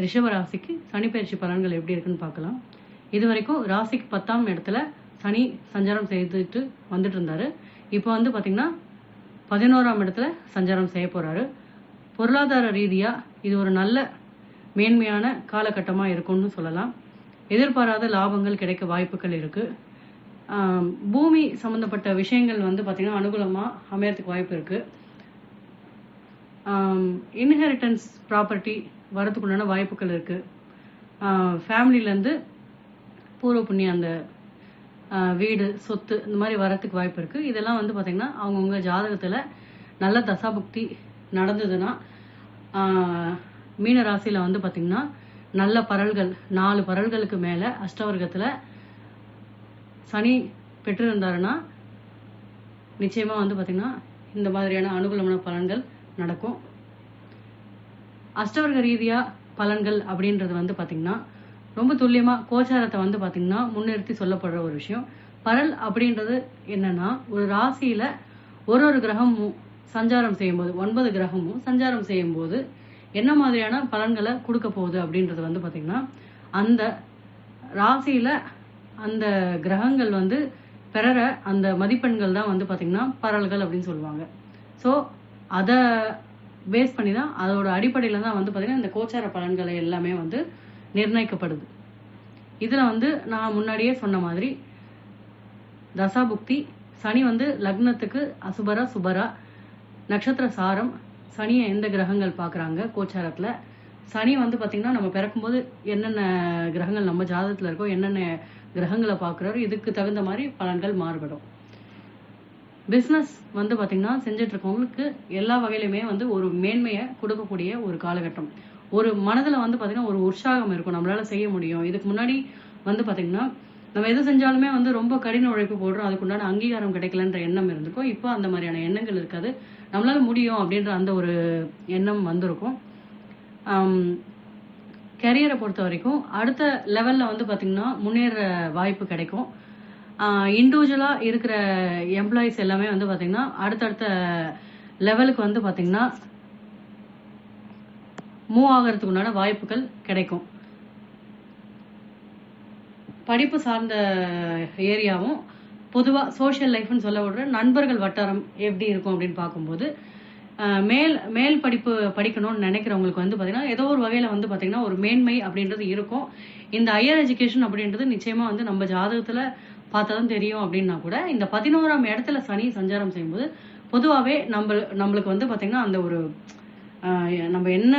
ரிஷபராசிக்கு சனி பயிற்சி பலன்கள் எப்படி இருக்குன்னு பார்க்கலாம். இது வரைக்கும் ராசிக்கு பத்தாம் இடத்துல சனி சஞ்சாரம் செய்துட்டு வந்துட்டு இருந்தாரு. இப்போ வந்து பார்த்தீங்கன்னா பதினோராம் இடத்துல சஞ்சாரம் செய்ய போறாரு. பொருளாதார ரீதியா இது ஒரு நல்ல மேன்மையான காலகட்டமாக இருக்கும்னு சொல்லலாம். எதிர்பாராத லாபங்கள் கிடைக்க வாய்ப்புகள் இருக்கு. பூமி சம்பந்தப்பட்ட விஷயங்கள் வந்து பார்த்தீங்கன்னா அனுகூலமாக அமையறதுக்கு வாய்ப்பு இருக்கு. இன்ஹெரிட்டன்ஸ் ப்ராப்பர்ட்டி வரதுக்குண்டான வாய்ப்புகள் இருக்கு. ஃபேமிலியிலேருந்து பூர்வ புண்ணியம் அந்த வீடு சொத்து இந்த மாதிரி வரத்துக்கு வாய்ப்பு இருக்கு. இதெல்லாம் வந்து பார்த்திங்கன்னா அவங்கவுங்க ஜாதகத்தில் நல்ல தசாபுக்தி நடந்ததுன்னா மீன ராசியில் வந்து பார்த்திங்கன்னா நல்ல பரல்கள் நாலு பரல்களுக்கு மேலே அஷ்டவர்க்கத்தில் சனி பெற்றிருந்தாருன்னா நிச்சயமாக வந்து பார்த்திங்கன்னா இந்த மாதிரியான அனுகூலமான பலன்கள் நடக்கும். அஷ்டவர்க ரீதியா பலன்கள் அப்படின்றது வந்து பாத்தீங்கன்னா ரொம்ப துல்லியமா கோச்சாரத்தை வந்து பாத்தீங்கன்னா முன்னிறுத்தி சொல்லப்படுற ஒரு விஷயம். பரல் அப்படின்றது என்னன்னா ஒரு ராசியில ஒரு ஒரு கிரகமும் சஞ்சாரம் செய்யும்போது ஒன்பது கிரகமும் சஞ்சாரம் செய்யும்போது என்ன மாதிரியான பலன்களை கொடுக்க போகுது அப்படின்றது வந்து பாத்தீங்கன்னா அந்த ராசியில அந்த கிரகங்கள் வந்து பெறற அந்த மதிப்பெண்கள் தான் வந்து பாத்தீங்கன்னா பரல்கள் அப்படின்னு சொல்லுவாங்க. ஸோ அதை பேஸ் பண்ணி தான் அதோட அடிப்படையில தான் வந்து பாத்தீங்கன்னா இந்த கோச்சார பலன்களை எல்லாமே வந்து நிர்ணயிக்கப்படுது. இதுல வந்து நான் முன்னாடியே சொன்ன மாதிரி தசாபுக்தி சனி வந்து லக்னத்துக்கு அசுபரா சுபரா நட்சத்திர சாரம் சனியை எந்த கிரகங்கள் பார்க்குறாங்க கோச்சாரத்துல? சனி வந்து பாத்தீங்கன்னா நம்ம பிறக்கும்போது என்னென்ன கிரகங்கள் நம்ம ஜாதகத்துல இருக்கோ என்னென்ன கிரகங்களை பார்க்கறாரோ இதுக்கு தகுந்த மாதிரி பலன்கள் மாறுபடும். பிஸ்னஸ் வந்து பாத்தீங்கன்னா செஞ்சுட்டு இருக்கவங்களுக்கு எல்லா வகையிலுமே வந்து ஒரு மேன்மையை கொடுக்கக்கூடிய ஒரு காலகட்டம். ஒரு மனதுல வந்து பாத்தீங்கன்னா ஒரு உற்சாகம் இருக்கும். நம்மளால செய்ய முடியும். இதுக்கு முன்னாடி வந்து பாத்தீங்கன்னா நம்ம எது செஞ்சாலுமே வந்து ரொம்ப கடின உழைப்பு போடுறோம். அதுக்குண்டான அங்கீகாரம் கிடைக்கலன்ற எண்ணம் இருந்திருக்கும். இப்போ அந்த மாதிரியான எண்ணங்கள் இருக்காது. நம்மளால முடியும் அப்படின்ற அந்த ஒரு எண்ணம் வந்திருக்கும். கெரியரை பொறுத்த வரைக்கும் அடுத்த லெவல்ல வந்து பாத்தீங்கன்னா முன்னேற வாய்ப்பு கிடைக்கும். இண்டிவிஜுவலா இருக்கிற எம்ப்ளாயிஸ் எல்லாமே வந்து பாத்தீங்கன்னா அடுத்தடுத்த லெவலுக்கு வந்து பாத்தீங்கன்னா மூவ் ஆகிறதுக்கு உண்டான வாய்ப்புகள் கிடைக்கும். படிப்பு சார்ந்த ஏரியாவும் பொதுவாக சோஷியல் லைஃப்னு சொல்ல விடுற நண்பர்கள் வட்டாரம் எப்படி இருக்கும் அப்படின்னு பார்க்கும்போது மேல் மேல் படிப்பு படிக்கணும்னு நினைக்கிறவங்களுக்கு வந்து பார்த்தீங்கன்னா ஏதோ ஒரு வகையில் வந்து பார்த்தீங்கன்னா ஒரு மேன்மை அப்படின்றது இருக்கும். இந்த ஹையர் எஜுகேஷன் அப்படின்றது நிச்சயமாக வந்து நம்ம ஜாதகத்தில் பார்த்தாதான் தெரியும் அப்படின்னா கூட இந்த பதினோராம் இடத்துல சனி சஞ்சாரம் செய்யும்போது பொதுவாகவே நம்ம நம்மளுக்கு வந்து பார்த்திங்கன்னா அந்த ஒரு நம்ம என்ன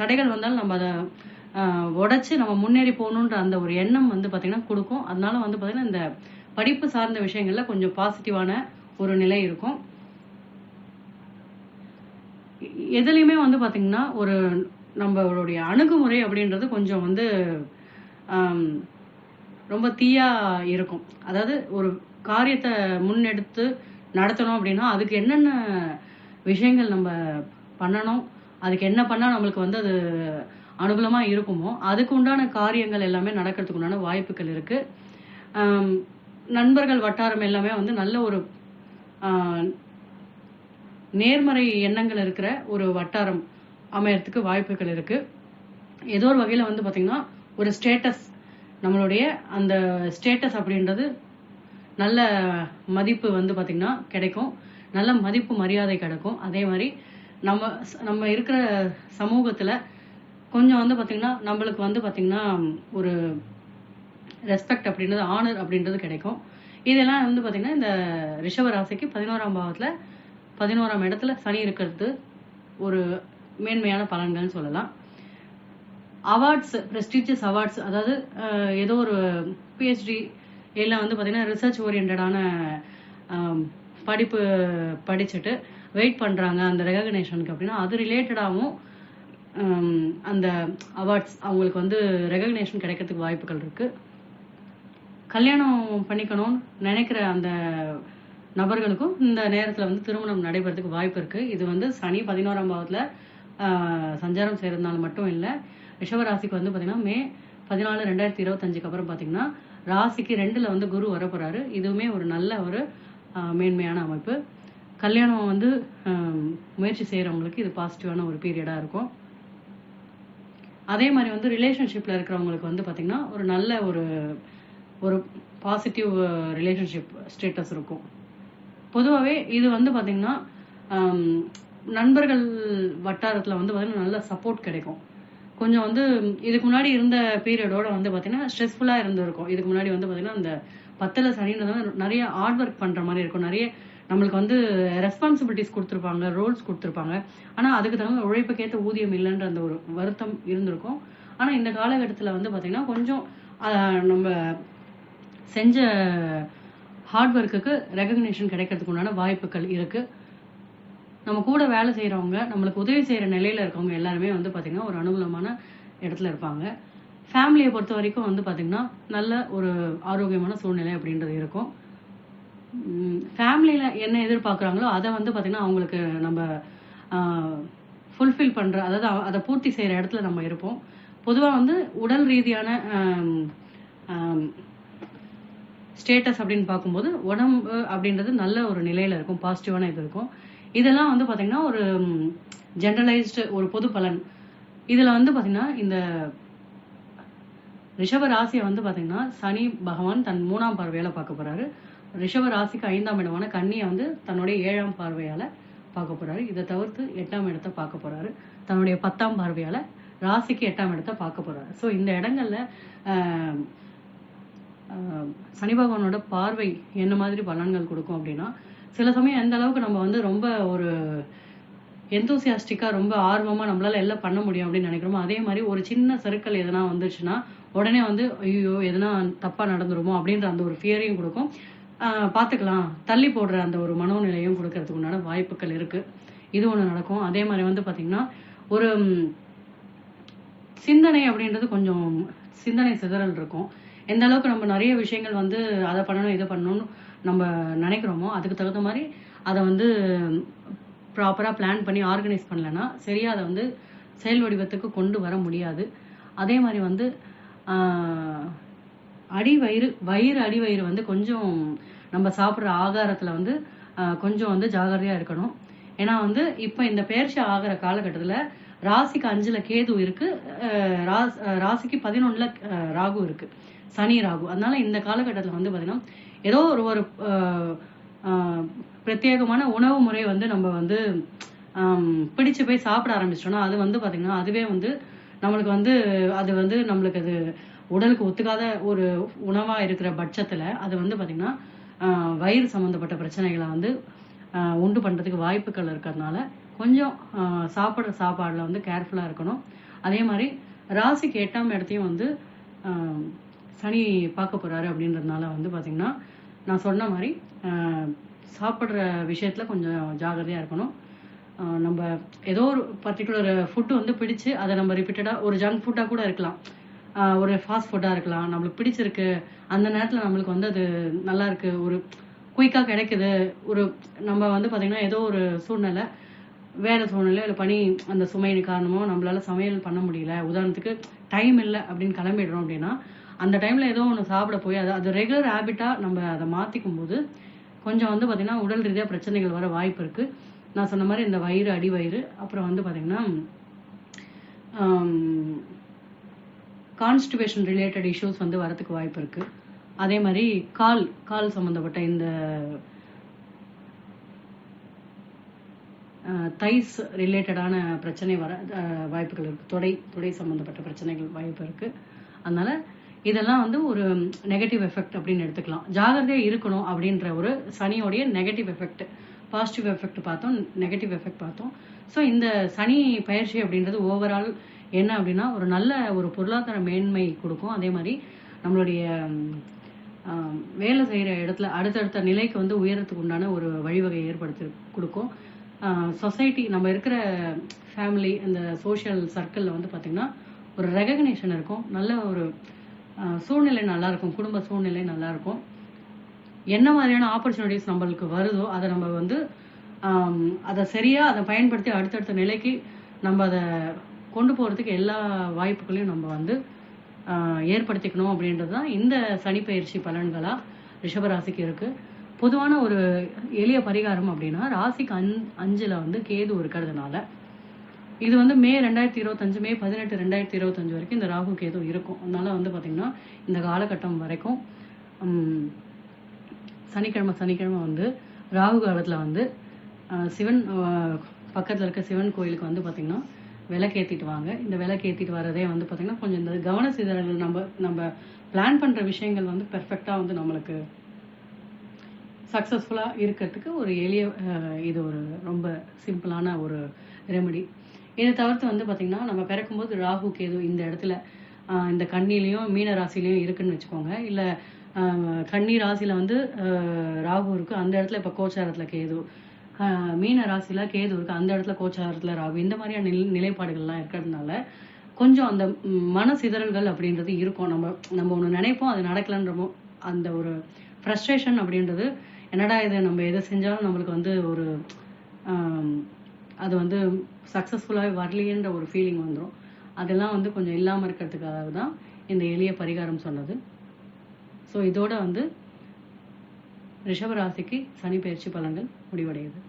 தடைகள் வந்தாலும் நம்ம அதை உடைச்சு நம்ம முன்னேறி போகணுன்ற அந்த ஒரு எண்ணம் வந்து பார்த்திங்கன்னா கொடுக்கும். அதனால வந்து பார்த்திங்கன்னா இந்த படிப்பு சார்ந்த விஷயங்கள்ல கொஞ்சம் பாசிட்டிவான ஒரு நிலை இருக்கும். எதுலேயுமே வந்து பார்த்திங்கன்னா ஒரு நம்மளுடைய அணுகுமுறை அப்படின்றது கொஞ்சம் வந்து ரொம்ப தீயா இருக்கும். அதாவது ஒரு காரியத்தை முன்னெடுத்து நடத்தணும் அப்படின்னா அதுக்கு என்னென்ன விஷயங்கள் நம்ம பண்ணணும் அதுக்கு என்ன பண்ணா நம்மளுக்கு வந்து அது அனுகூலமா இருக்குமோ அதுக்கு உண்டான காரியங்கள் எல்லாமே நடக்கிறதுக்கு உண்டான வாய்ப்புகள் இருக்கு. நண்பர்கள் வட்டாரம் எல்லாமே வந்து நல்ல ஒரு நேர்மறை எண்ணங்கள் இருக்கிற ஒரு வட்டாரம் அமையறதுக்கு வாய்ப்புகள் இருக்கு. ஏதோ ஒரு வகையில வந்து பாத்தீங்கன்னா ஒரு ஸ்டேட்டஸ் நம்மளுடைய அந்த ஸ்டேட்டஸ் அப்படின்றது நல்ல மதிப்பு வந்து பார்த்திங்கன்னா கிடைக்கும். நல்ல மதிப்பு மரியாதை கிடைக்கும். அதே மாதிரி நம்ம நம்ம இருக்கிற சமூகத்தில் கொஞ்சம் வந்து பார்த்திங்கன்னா நம்மளுக்கு வந்து பார்த்திங்கன்னா ஒரு ரெஸ்பெக்ட் அப்படின்றது ஆனர் அப்படின்றது கிடைக்கும். இதெல்லாம் வந்து பார்த்திங்கன்னா இந்த ரிஷப ராசிக்கு பதினோராம் பாவத்தில் பதினோராம் இடத்துல சனி இருக்கிறது ஒரு மேன்மையான பலன்கள்னு சொல்லலாம். அவார்ட்ஸ் ப்ரெஸ்டீஜியஸ் அவார்ட்ஸ் அதாவது ஏதோ ஒரு பிஹெச்டி இல்லை வந்து பார்த்தீங்கன்னா ரிசர்ச் ஓரியன்டான படிப்பு படிச்சுட்டு வெயிட் பண்ணுறாங்க அந்த ரெகக்னேஷனுக்கு அப்படின்னா அது ரிலேட்டடாகவும் அந்த அவார்ட்ஸ் அவங்களுக்கு வந்து ரெகக்னேஷன் கிடைக்கிறதுக்கு வாய்ப்புகள் இருக்குது கல்யாணம் பண்ணிக்கணும்னு நினைக்கிற அந்த நபர்களுக்கும் இந்த நேரத்தில் வந்து திருமணம் நடைபெறதுக்கு வாய்ப்பு இருக்குது இது வந்து சனி பதினோராம் பாவத்தில் சஞ்சாரம் செய்கிறதுனால மட்டும் இல்லை ரிஷபராசிக்கு வந்து பாத்தீங்கன்னா மே பதினாலு ரெண்டாயிரத்தி இருபத்தஞ்சுக்கு அப்புறம் பாத்தீங்கன்னா ராசிக்கு ரெண்டுல வந்து குரு வரப்போறாரு. இதுவுமே ஒரு நல்ல ஒரு மேன்மையான அமைப்பு. கல்யாணம் வந்து ஆஹ், முயற்சி செய்யறவங்களுக்கு இது பாசிட்டிவான ஒரு பீரியடா இருக்கும். அதே மாதிரி வந்து ரிலேஷன்ஷிப்பில் இருக்கிறவங்களுக்கு வந்து பார்த்திங்கன்னா ஒரு நல்ல ஒரு ஒரு பாசிட்டிவ் ரிலேஷன்ஷிப் ஸ்டேட்டஸ் இருக்கும். பொதுவாகவே இது வந்து பார்த்திங்கன்னா நண்பர்கள் வட்டாரத்தில் வந்து பார்த்திங்கன்னா நல்ல சப்போர்ட் கிடைக்கும். கொஞ்சம் வந்து இதுக்கு முன்னாடி இருந்த பீரியடோட வந்து பார்த்தீங்கன்னா ஸ்ட்ரெஸ்ஃபுல்லாக இருந்திருக்கும். இதுக்கு முன்னாடி வந்து பார்த்தீங்கன்னா அந்த பத்தில் சனின்றதால நிறைய ஹார்ட் ஒர்க் பண்ணுற மாதிரி இருக்கும். நிறைய நம்மளுக்கு வந்து ரெஸ்பான்சிபிலிட்டிஸ் கொடுத்துருப்பாங்க ரோல்ஸ் கொடுத்துருப்பாங்க. ஆனால் அதுக்கு தகுந்த உழைப்புக்கேற்ற ஊதியம் இல்லைன்ற அந்த ஒரு வருத்தம் இருந்திருக்கும். ஆனால் இந்த காலகட்டத்தில் வந்து பார்த்திங்கன்னா கொஞ்சம் நம்ம செஞ்ச ஹார்ட் ஒர்க்குக்கு ரெகக்னேஷன் கிடைக்கிறதுக்கு உண்டான வாய்ப்புகள் இருக்குது நம்ம கூட வேலை செய்கிறவங்க நம்மளுக்கு உதவி செய்கிற நிலையில் இருக்கவங்க எல்லாருமே வந்து பார்த்திங்கன்னா ஒரு அனுகூலமான இடத்துல இருப்பாங்க. ஃபேமிலியை பொறுத்த வரைக்கும் வந்து பார்த்திங்கன்னா நல்ல ஒரு ஆரோக்கியமான சூழ்நிலை அப்படின்றது இருக்கும். ஃபேமிலியில் என்ன எதிர்பார்க்குறாங்களோ அதை வந்து பார்த்திங்கன்னா அவங்களுக்கு நம்ம ஃபுல்ஃபில் பண்ணுற அதாவது அதை பூர்த்தி செய்கிற இடத்துல நம்ம இருப்போம். பொதுவாக வந்து உடல் ரீதியான ஸ்டேட்டஸ் அப்படின்னு பார்க்கும்போது உடம்பு அப்படின்றது நல்ல ஒரு நிலையில் இருக்கும். பாசிட்டிவான இது இருக்கும். இதெல்லாம் வந்து பாத்தீங்கன்னா ஒரு ஜென்ரலைஸ்டு ஒரு பொது பலன். இதுல வந்து பாத்தீங்கன்னா இந்த ரிஷப ராசியை வந்து பாத்தீங்கன்னா சனி பகவான் தன் மூணாம் பார்வையால பார்க்க போறாரு. ரிஷப ராசிக்கு ஐந்தாம் இடமான கண்ணியை வந்து தன்னுடைய ஏழாம் பார்வையால பார்க்க போறாரு. இதை தவிர்த்து எட்டாம் இடத்தை பார்க்க போறாரு. தன்னுடைய பத்தாம் பார்வையால ராசிக்கு எட்டாம் இடத்தை பார்க்க போறாரு. ஸோ இந்த இடங்கள்ல சனி பகவானோட பார்வை என்ன மாதிரி பலன்கள் கொடுக்கும் அப்படின்னா சில சமயம் எந்த அளவுக்கு நம்ம வந்து ரொம்ப ஒரு எந்தோசியாஸ்டிக்கா ரொம்ப ஆர்வமா நம்மளால எல்லாம் பண்ண முடியும் அப்படின்னு நினைக்கிறோமோ அதே மாதிரி ஒரு சின்ன சர்க்கிள் எதனா வந்துச்சுன்னா உடனே வந்து ஐயோ எதனா தப்பா நடந்துருமோ அப்படின்ற அந்த ஒரு ஃபியரையும் கொடுக்கும். ஆஹ் பார்த்துக்கலாம் தள்ளி போடுற அந்த ஒரு மனோநிலையும் கொடுக்கறதுக்கு உண்டான வாய்ப்புகள் இருக்கு. இது ஒண்ணு நடக்கும். அதே மாதிரி வந்து பாத்தீங்கன்னா ஒரு சிந்தனை அப்படின்றது கொஞ்சம் சிந்தனை சிதறல் இருக்கும். எந்த அளவுக்கு நம்ம நிறைய விஷயங்கள் வந்து அதை பண்ணணும் இதை பண்ணணும்னு நம்ம நினைக்கிறோமோ அதுக்கு தகுந்த மாதிரி அதை வந்து ப்ராப்பராக பிளான் பண்ணி ஆர்கனைஸ் பண்ணலைன்னா சரியாக அதை வந்து செயல் வடிவத்துக்கு கொண்டு வர முடியாது. அதே மாதிரி வந்து அடிவயிறு அடி வயிறு வயிறு அடி வயிறு வந்து கொஞ்சம் நம்ம சாப்பிட்ற ஆகாரத்தில் வந்து கொஞ்சம் வந்து ஜாகிரதையாக இருக்கணும். ஏன்னா வந்து இப்போ இந்த பெயர்ச்சி ஆகிற காலகட்டத்தில் ராசிக்கு அஞ்சில் கேது இருக்கு ராசிக்கு பதினொன்றில் ராகு இருக்கு. சனி ராகு. அதனால இந்த காலகட்டத்தில் வந்து பார்த்தீங்கன்னா ஏதோ ஒரு ஒரு பிரத்யேகமான உணவு முறை வந்து நம்ம வந்து பிடிச்சு போய் சாப்பிட ஆரம்பிச்சிட்டோம்னா அது வந்து பாத்தீங்கன்னா அதுவே வந்து நம்மளுக்கு வந்து அது வந்து நம்மளுக்கு அது உடலுக்கு ஒத்துக்காத ஒரு உணவா இருக்கிற பட்சத்துல அது வந்து பாத்தீங்கன்னா வயிறு சம்பந்தப்பட்ட பிரச்சனைகளை வந்து உண்டு பண்றதுக்கு வாய்ப்புகள் இருக்கிறதுனால கொஞ்சம் சாப்பிட்ற சாப்பாடில் சாப்பாடுல வந்து கேர்ஃபுல்லா இருக்கணும். அதே மாதிரி ராசிக்கு எட்டாம் இடத்தையும் வந்து சனி பார்க்க போறாரு அப்படின்றதுனால வந்து பாத்தீங்கன்னா நான் சொன்ன மாதிரி சாப்பிட்ற விஷயத்தில் விஷயத்துல கொஞ்சம் ஜாகிரதையா இருக்கணும். நம்ம ஏதோ ஒரு பர்டிகுலர் ஃபுட்டு வந்து பிடிச்சு அதை நம்ம ரிப்பீட்டடாக ஒரு ஜங்க் ஃபுட்டாக கூட இருக்கலாம். ஒரு ஃபாஸ்ட் ஃபுட்டாக இருக்கலாம். நம்மளுக்கு பிடிச்சிருக்கு. அந்த நேரத்தில் நம்மளுக்கு வந்து அது நல்லா இருக்கு. ஒரு குயிக்காக கிடைக்குது. ஒரு நம்ம வந்து பார்த்திங்கன்னா ஏதோ ஒரு சூழ்நிலை வேலை சூழ்நிலை இல்லை பணி அந்த சுமையின் காரணமோ நம்மளால சமையல் பண்ண முடியல. உதாரணத்துக்கு டைம் இல்லை அப்படின்னு கிளம்பிடுறோம் அப்படின்னா அந்த டைம்ல ஏதோ ஒன்று சாப்பிட போய் அது அது ரெகுலர் ஹேபிட்டா நம்ம அதை மாத்திக்கும் போது கொஞ்சம் வந்து பாத்தீங்கன்னா உடல் ரீதியா பிரச்சனைகள் வர வாய்ப்பு இருக்கு. நான் சொன்ன மாதிரி இந்த வயிறு அடி வயிறு அப்புறம் வந்து பாத்தீங்கன்னா கான்ஸ்டிபேஷன் ரிலேட்டட் இஷ்யூஸ் வந்து வரதுக்கு வாய்ப்பு இருக்கு. அதே மாதிரி கால் கால் சம்பந்தப்பட்ட இந்த தைஸ் ரிலேட்டடான பிரச்சனை வர வாய்ப்புகள் இருக்கு. தொடை தொடை சம்பந்தப்பட்ட பிரச்சனைகள் வாய்ப்பு இருக்கு. அதனால இதெல்லாம் வந்து ஒரு நெகட்டிவ் எஃபெக்ட் அப்படின்னு எடுத்துக்கலாம். ஜாகிரதையாக இருக்கணும் அப்படின்ற ஒரு சனியோடைய நெகட்டிவ் எஃபெக்ட் பாசிட்டிவ் எஃபெக்ட் பார்த்தோம் நெகட்டிவ் எஃபெக்ட் பார்த்தோம். ஸோ இந்த சனி பயிற்சி அப்படின்றது ஓவரால் என்ன அப்படின்னா ஒரு நல்ல ஒரு பொருளாதார மேன்மை கொடுக்கும். அதே மாதிரி நம்மளுடைய வேலை செய்கிற இடத்துல அடுத்தடுத்த நிலைக்கு வந்து உயரத்துக்கு உண்டான ஒரு வழிவகை ஏற்படுத்தி கொடுக்கும். சொசைட்டி நம்ம இருக்கிற ஃபேமிலி அந்த சோஷியல் சர்க்கிளில் வந்து பார்த்திங்கன்னா ஒரு ரெகக்னேஷன் இருக்கும். நல்ல ஒரு சூழ்நிலை நல்லா இருக்கும் குடும்ப சூழ்நிலை நல்லா இருக்கும் என்ன மாதிரியான ஆப்பர்ச்சுனிட்டிஸ் நம்மளுக்கு வருதோ அதை நம்ம வந்து அதை சரியா அதை பயன்படுத்தி அடுத்தடுத்த நிலைக்கு நம்ம அதை கொண்டு போறதுக்கு எல்லா வாய்ப்புகளையும் நம்ம வந்து ஏற்படுத்திக்கணும் அப்படின்றது தான் இந்த சனிப்பெயர்ச்சி பலன்களா ரிஷபராசிக்கு இருக்கு. பொதுவான ஒரு எளிய பரிகாரம் அப்படின்னா ராசிக்கு அஞ் அஞ்சுல வந்து கேது இருக்கிறதுனால இது வந்து மே ரெண்டாயிரத்தி இருபத்தஞ்சு மே பதினெட்டு ரெண்டாயிரத்தி இருபத்தஞ்சு வரைக்கும் இந்த ராகு கேது இருக்கும். அதனால வந்து பார்த்திங்கன்னா இந்த காலகட்டம் வரைக்கும் சனிக்கிழமை சனிக்கிழமை வந்து ராகு காலத்தில் வந்து சிவன் பக்கத்தில் இருக்க சிவன் கோயிலுக்கு வந்து பார்த்திங்கன்னா விளக்கேற்றிட்டு வாங்க. இந்த விளக்கேற்றிட்டு வரதே வந்து பார்த்தீங்கன்னா கொஞ்சம் இந்த கவன சிதறல் நம்ம நம்ம பிளான் பண்ணுற விஷயங்கள் வந்து பெர்ஃபெக்டாக வந்து நம்மளுக்கு சக்ஸஸ்ஃபுல்லாக இருக்கிறதுக்கு ஒரு எளிய இது ஒரு ரொம்ப சிம்பிளான ஒரு ரெமெடி இதை தவிர்த்து வந்து பாத்தீங்கன்னா நம்ம பிறக்கும்போது ராகு கேது இந்த இடத்துல இந்த கண்ணிலையும் மீன ராசிலையும் இருக்குன்னு வச்சுக்கோங்க. இல்லை ஆஹ், கன்னி ராசியில வந்து ராகு இருக்கு அந்த இடத்துல இப்போ கோச்சாரத்தில் கேது. மீன ராசியில் கேது இருக்கு அந்த இடத்துல கோச்சாரத்தில் ராகு. இந்த மாதிரியான நிலை நிலைப்பாடுகள்லாம் இருக்கிறதுனால கொஞ்சம் அந்த மன சிதறல்கள் அப்படின்றது இருக்கும். நம்ம நம்ம ஒன்று நினைப்போம் அது நடக்கலன்றமோ அந்த ஒரு ஃப்ரஸ்ட்ரேஷன் அப்படின்றது என்னடா இது நம்ம எதை செஞ்சாலும் நம்மளுக்கு வந்து ஒரு அது வந்து சக்ஸஸ்ஃபுல்லாகவே வரலையேன்ற ஒரு ஃபீலிங் வந்துடும் அதெல்லாம் வந்து கொஞ்சம் இல்லாமல் இருக்கிறதுக்காக தான் இந்த எளிய பரிகாரம் சொன்னது. ஸோ இதோட வந்து ரிஷபராசிக்கு சனி பயிற்சி பலன்கள் முடிவடையுது.